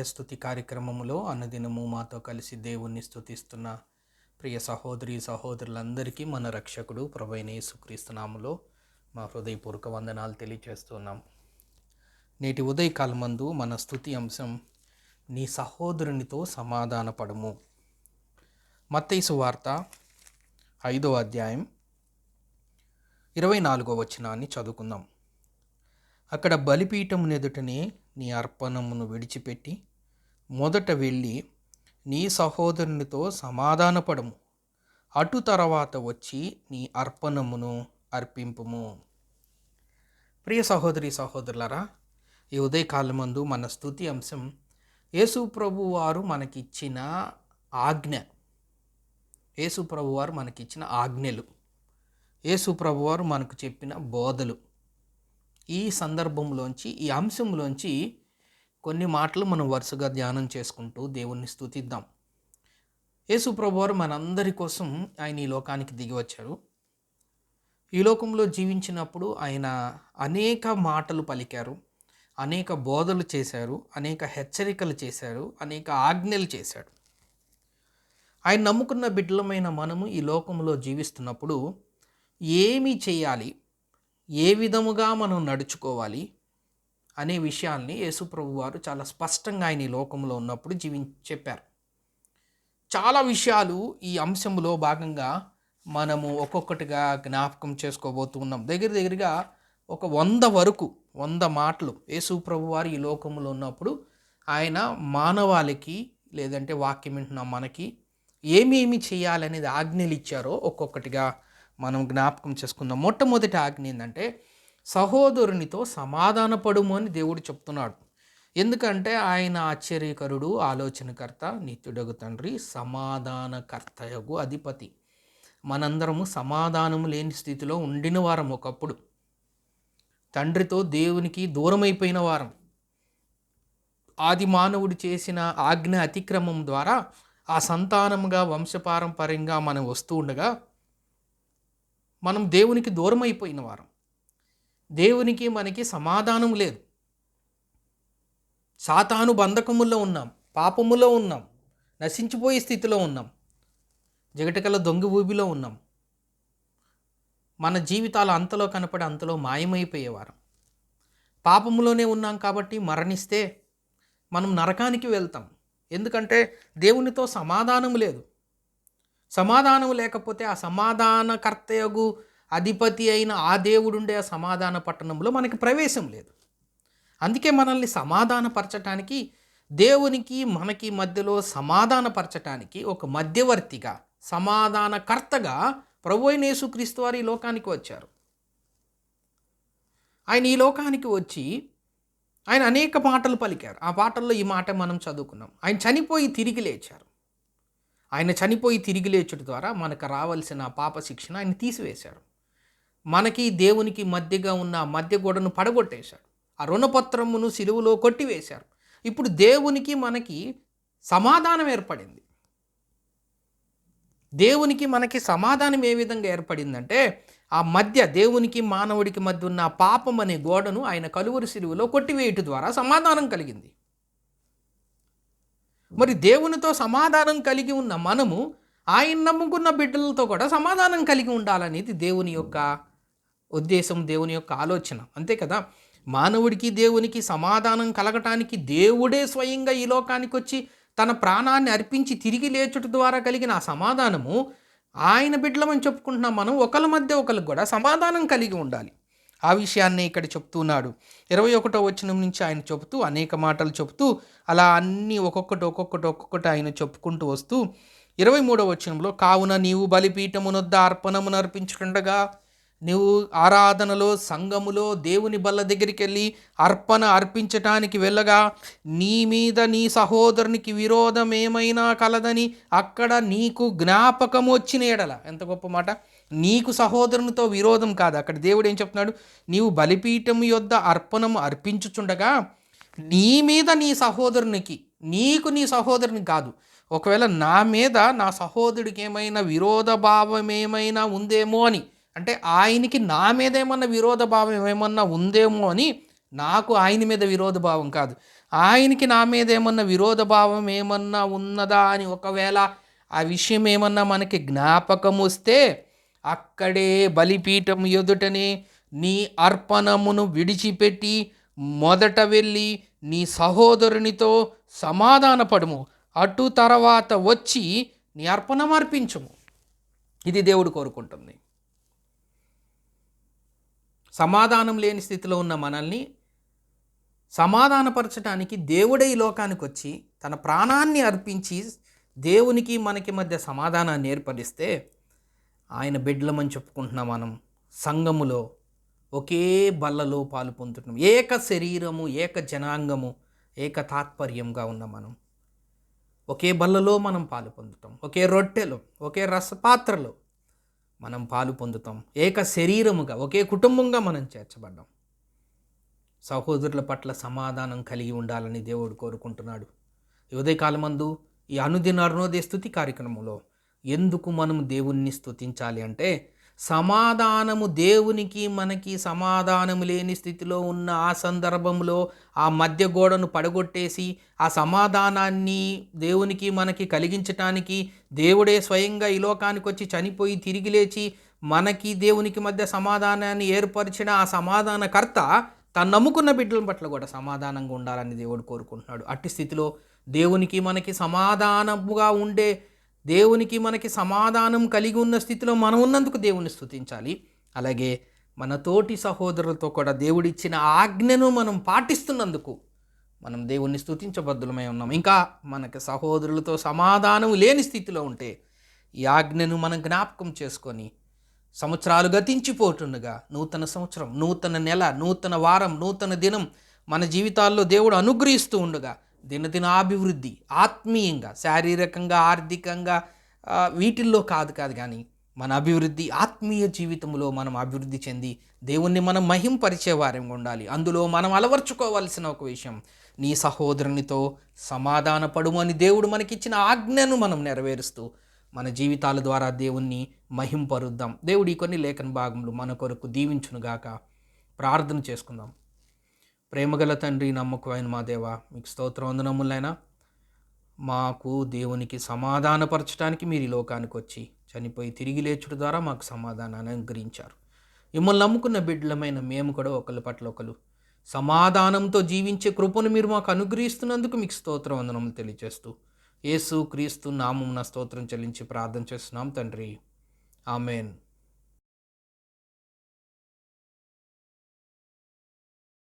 అనుదిన కార్యక్రమంలో స్థుతి కార్యక్రమములో అనుదినము మాతో కలిసి దేవుణ్ణి స్థుతిస్తున్న ప్రియ సహోదరి సహోదరులందరికీ మన రక్షకుడు ప్రభైన యేసుక్రీస్తునాములో మా హృదయపూర్వక వందనాలు తెలియజేస్తున్నాం నేటి ఉదయకాలమందు మన స్థుతి అంశం నీ సహోదరునితో సమాధానపడము. మత్తైసు వార్త ఐదో అధ్యాయం ఇరవై నాలుగో వచనాన్ని చదువుకుందాం. అక్కడ బలిపీఠం ఎదుటనే నీ అర్పణమును విడిచిపెట్టి మొదట వెళ్ళి నీ సహోదరునితో సమాధానపడము. అటు తర్వాత వచ్చి నీ అర్పణమును అర్పింపుము. ప్రియ సహోదరి సహోదరులరా ఈ ఉదయకాలమందు మన స్థుతి అంశం యేసు ప్రభు వారు మనకిచ్చిన ఆజ్ఞ. యేసు ప్రభు వారు మనకిచ్చిన ఆజ్ఞలు. యేసు ప్రభు వారు మనకు చెప్పిన బోధలు. ఈ సందర్భంలోంచి ఈ అంశంలోంచి కొన్ని మాటలు మనం వరుసగా ధ్యానం చేసుకుంటూ దేవుణ్ణి స్థుతిద్దాం యేసు ప్రభువారు మనందరి కోసం ఆయన ఈ లోకానికి దిగి వచ్చారు. ఈ లోకంలో జీవించినప్పుడు ఆయన అనేక మాటలు పలికారు అనేక బోధలు చేశారు అనేక హెచ్చరికలు చేశారు అనేక ఆజ్ఞలు చేశాడు. ఆయన నమ్ముకున్న బిడ్డలమైన మనము ఈ లోకంలో జీవిస్తున్నప్పుడు ఏమి చేయాలి? ఏ విధముగా మనం నడుచుకోవాలి? అనే విషయాల్ని యేసుప్రభు వారు చాలా స్పష్టంగా ఆయన ఈ లోకంలో ఉన్నప్పుడు జీవి చెప్పారు. చాలా విషయాలు ఈ అంశంలో భాగంగా మనము ఒక్కొక్కటిగా జ్ఞాపకం చేసుకోబోతున్నాం దగ్గర దగ్గరగా ఒక వంద వరకు వంద మాటలు యేసు ప్రభు వారు ఈ లోకంలో ఉన్నప్పుడు ఆయన మానవాళికి లేదంటే వాక్యం వింటున్నాం మనకి ఏమేమి చేయాలనేది ఆజ్ఞలు ఇచ్చారో ఒక్కొక్కటిగా మనం జ్ఞాపకం చేసుకుందాం. మొట్టమొదటి ఆజ్ఞ ఏంటంటే సహోదరునితో సమాధానపడుము అని దేవుడు చెప్తున్నాడు. ఎందుకంటే ఆయన ఆశ్చర్యకరుడు ఆలోచనకర్త నిత్యుడగు తండ్రి సమాధానకర్తయగు అధిపతి. మనందరము సమాధానము లేని స్థితిలో ఉండిన వారం ఒకప్పుడు. తండ్రితో దేవునికి దూరమైపోయిన వారం. ఆది మానవుడు చేసిన ఆజ్ఞ అతిక్రమం ద్వారా ఆ సంతానముగా వంశపారంపర్యంగా మనం వస్తూ ఉండగా మనం దేవునికి దూరమైపోయిన వారం. దేవునికి మనకి సమాధానం లేదు. సాతాను బంధకముల్లో ఉన్నాం పాపములో ఉన్నాం నశించిపోయే స్థితిలో ఉన్నాం జగటకల దొంగ ఊబిలో ఉన్నాం. మన జీవితాలు అంతలో కనపడి అంతలో మాయమైపోయేవారం. పాపములోనే ఉన్నాం కాబట్టి మరణిస్తే మనం నరకానికి వెళ్తాం. ఎందుకంటే దేవునితో సమాధానం లేదు. సమాధానం లేకపోతే ఆ సమాధానకర్తయగు అధిపతి అయిన ఆ దేవుడుండే ఆ సమాధాన పట్టణంలో మనకి ప్రవేశం లేదు. అందుకే మనల్ని సమాధానపరచటానికి దేవునికి మనకి మధ్యలో సమాధానపరచటానికి ఒక మధ్యవర్తిగా సమాధానకర్తగా ప్రభు అయిన యేసుక్రీస్తు వారు ఈ లోకానికి వచ్చారు. ఆయన ఈ లోకానికి వచ్చి ఆయన అనేక పాటలు పలికారు. ఆ పాటల్లో ఈ మాట మనం చదువుకున్నాం. ఆయన చనిపోయి తిరిగి లేచారు. ఆయన చనిపోయి తిరిగి లేచుట ద్వారా మనకు రావాల్సిన పాప శిక్షణ ఆయన తీసివేశాడు మనకి దేవునికి మధ్యగా ఉన్న మధ్య గోడను పడగొట్టేశాడు. ఆ రుణపత్రమును సిలువులో కొట్టివేశారు. ఇప్పుడు దేవునికి మనకి సమాధానం ఏర్పడింది. దేవునికి మనకి సమాధానం ఏ విధంగా ఏర్పడిందంటే ఆ మధ్య దేవునికి మానవుడికి మధ్య ఉన్న పాపం అనే గోడను ఆయన కలువరి సిలువులో కొట్టివేయట ద్వారా సమాధానం కలిగింది. మరి దేవునితో సమాధానం కలిగి ఉన్న మనము ఆయన నమ్ముకున్న బిడ్డలతో కూడా సమాధానం కలిగి ఉండాలనేది దేవుని యొక్క ఉద్దేశం దేవుని యొక్క ఆలోచన. అంతే కదా? మానవుడికి దేవునికి సమాధానం కలగటానికి దేవుడే స్వయంగా ఈ లోకానికి వచ్చి తన ప్రాణాన్ని అర్పించి తిరిగి లేచుట ద్వారా కలిగిన ఆ సమాధానము ఆయన బిడ్డలమని చెప్పుకుంటున్నాం మనం. ఒకరి మధ్య ఒకరికి కూడా సమాధానం కలిగి ఉండాలి. ఆ విషయాన్ని ఇక్కడ చెప్తున్నాడు. ఇరవై ఒకటో వచనం నుంచి ఆయన చెబుతూ అనేక మాటలు చెబుతూ అలా అన్నీ ఒక్కొక్కటి ఒక్కొక్కటి ఒక్కొక్కటి ఆయన చెప్పుకుంటూ వస్తూ ఇరవై మూడో వచనంలో కావున నీవు బలిపీఠమునొద్ద అర్పణమును అర్పించుకుండగా నువ్వు ఆరాధనలో సంఘములో దేవుని బల్ల దగ్గరికి వెళ్ళి అర్పణ అర్పించటానికి వెళ్ళగా నీ మీద నీ సహోదరునికి విరోధం ఏమైనా కలదని అక్కడ నీకు జ్ఞాపకం వచ్చిన ఎడల. ఎంత గొప్ప మాట. నీకు సహోదరునితో విరోధం కాదు. అక్కడ దేవుడు ఏం చెప్తున్నాడు? నీవు బలిపీఠం యొద్ద అర్పణము అర్పించుచుండగా నీ మీద నీ సహోదరునికి నీకు నీ సహోదరునికి కాదు. ఒకవేళ నా మీద నా సహోదరుడికి ఏమైనా విరోధ భావం ఏమైనా ఉందేమో అని అంటే ఆయనకి నా మీద ఏమన్నా విరోధ భావం ఏమన్నా ఉందేమో అని నాకు ఆయన మీద విరోధ భావం కాదు. ఆయనకి నా మీద ఏమన్నా విరోధ భావం ఏమన్నా ఉన్నదా అని ఒకవేళ ఆ విషయం ఏమన్నా మనకి జ్ఞాపకం వస్తే అక్కడే బలిపీఠం ఎదుటనే నీ అర్పణమును విడిచిపెట్టి మొదట వెళ్ళి నీ సహోదరునితో సమాధానపడుము. అటు తర్వాత వచ్చి నీ అర్పణం అర్పించుము ఇది దేవుడు కోరుకుంటుంది. సమాధానం లేని స్థితిలో ఉన్న మనల్ని సమాధానపరచడానికి దేవుడే ఈ లోకానికి వచ్చి తన ప్రాణాన్ని అర్పించి దేవునికి మనకి మధ్య సమాధానాన్ని ఏర్పరిస్తే ఆయన బిడ్డలమని చెప్పుకుంటున్నాం మనం సంఘములో ఒకే బల్లలో పాలు పొందుతున్నాం. ఏక శరీరము ఏక జనాంగము ఏక తాత్పర్యంగా ఉన్న మనం. ఒకే బల్లలో మనం పాలు పొందుతాం. ఒకే రొట్టెలో ఒకే రసపాత్రలో మనం పాలు పొందుతాం. ఏక శరీరముగా ఒకే కుటుంబంగా మనం చేర్చబడ్డాం. సహోదరుల పట్ల సమాధానం కలిగి ఉండాలని దేవుడు కోరుకుంటున్నాడు. ఉదయకాలమందు ఈ అనుదిన అరుణోదయ స్థుతి కార్యక్రమంలో ఎందుకు మనం దేవుణ్ణి స్తుతించాలి అంటే సమాధానము దేవునికి మనకి సమాధానము లేని స్థితిలో ఉన్న ఆ సందర్భంలో ఆ మధ్య గోడను పడగొట్టేసి ఆ సమాధానాన్ని దేవునికి మనకి కలిగించటానికి దేవుడే స్వయంగా ఈ లోకానికి వచ్చి చనిపోయి తిరిగి లేచి మనకి దేవునికి మధ్య సమాధానాన్ని ఏర్పరిచిన ఆ సమాధానకర్త తను నమ్ముకున్న బిడ్డల పట్ల కూడా సమాధానంగా ఉండాలని దేవుడు కోరుకుంటున్నాడు. అట్టి స్థితిలో దేవునికి మనకి సమాధానముగా ఉండే దేవునికి మనకి సమాధానం కలిగి ఉన్న స్థితిలో మనం ఉన్నందుకు దేవుని స్థుతించాలి అలాగే మన తోటి సహోదరులతో కూడా దేవుడిచ్చిన ఆజ్ఞను మనం పాటిస్తున్నందుకు మనం దేవుణ్ణి స్థుతించబద్ధులమై ఉన్నాం. ఇంకా మనకి సహోదరులతో సమాధానం లేని స్థితిలో ఉంటే ఈ ఆజ్ఞను మనం జ్ఞాపకం చేసుకొని సంవత్సరాలు గతించిపోతుండగా నూతన సంవత్సరం నూతన నెల నూతన వారం నూతన దినం మన జీవితాల్లో దేవుడు అనుగ్రహిస్తూ ఉండగా దినదిన అభివృద్ధి ఆత్మీయంగా శారీరకంగా ఆర్థికంగా వీటిల్లో కాదు కాదు కానీ మన అభివృద్ధి ఆత్మీయ జీవితంలో మనం అభివృద్ధి చెంది దేవుణ్ణి మనం మహింపరిచేవారంగా ఉండాలి. అందులో మనం అలవర్చుకోవాల్సిన ఒక విషయం నీ సహోదరునితో సమాధానపడుమని అని దేవుడు మనకిచ్చిన ఆజ్ఞను మనం నెరవేరుస్తూ మన జీవితాల ద్వారా దేవుణ్ణి మహింపరుద్దాం. దేవుడి కొన్ని లేఖన భాగంలో మన కొరకు దీవించునుగాక. ప్రార్థన చేసుకుందాం. ప్రేమగల తండ్రి నమ్మకమైన మా దేవ మీకు స్తోత్రం వందనములైనా మాకు దేవునికి సమాధానపరచడానికి మీరు ఈ లోకానికి వచ్చి చనిపోయి తిరిగి లేచుడు ద్వారా మాకు సమాధానాన్ని అనుగ్రహించారు. మిమ్మల్ని నమ్ముకున్న బిడ్డలమైన మేము కూడా ఒకరి పట్ల ఒకరు సమాధానంతో జీవించే కృపను మీరు మాకు అనుగ్రహిస్తున్నందుకు మీకు స్తోత్రం వందనములు తెలియజేస్తూ యేసు క్రీస్తు నామమున స్తోత్రం చెల్లించి ప్రార్థన చేస్తున్నాం తండ్రి. ఆమెన్.